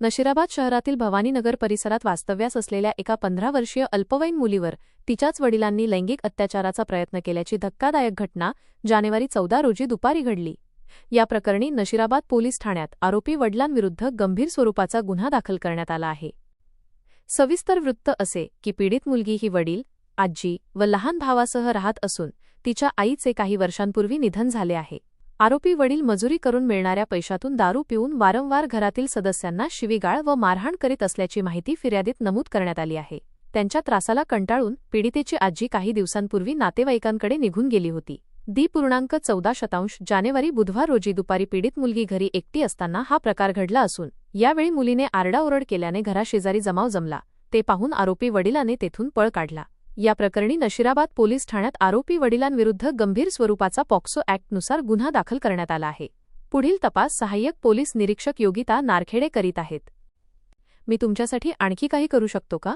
नशिराबाद शहरातील भवानीनगर परिसरात वास्तव्यास असलेल्या एका पंधरा वर्षीय अल्पवयीन मुलीवर तिच्याच वडिलांनी लैंगिक अत्याचाराचा प्रयत्न केल्याची धक्कादायक घटना जानेवारी चौदा रोजी दुपारी घडली. या प्रकरणी नशिराबाद पोलीस ठाण्यात आरोपी वडिलांविरुद्ध गंभीर स्वरूपाचा गुन्हा दाखल करण्यात आला आहे. सविस्तर वृत्त असे की पीडित मुलगी ही वडील आजी व लहान भावासह राहत असून तिच्या आईचे काही वर्षांपूर्वी निधन झाले आहे. आरोपी वडील मजुरी करून मिळणाऱ्या पैशातून दारू पिऊन वारंवार घरातील सदस्यांना शिवीगाळ व मारहाण करीत असल्याची माहिती फिर्यादीत नमूद करण्यात आली आहे. त्यांच्या त्रासाला कंटाळून पीडितेची आजी काही दिवसांपूर्वी नातेवाईकांकडे निघून गेली होती. दी पूर्णांक चौदा शतांश जानेवारी बुधवार रोजी दुपारी पीडित मुलगी घरी एकटी असताना हा प्रकार घडला असून यावेळी मुलीने आरडाओरड केल्याने घराशेजारी जमाव जमला. ते पाहून आरोपी वडिलाने तेथून पळ काढला. या प्रकरणी नशिराबाद पोलीस ठाण्यात आरोपी वडिलांविरुद्ध गंभीर स्वरूपाचा पॉक्सो ॲक्टनुसार गुन्हा दाखल करण्यात आला आहे. पुढील तपास सहाय्यक पोलीस निरीक्षक योगिता नारखेडे करीत आहेत. मी तुमच्यासाठी आणखी काही करू शकतो का?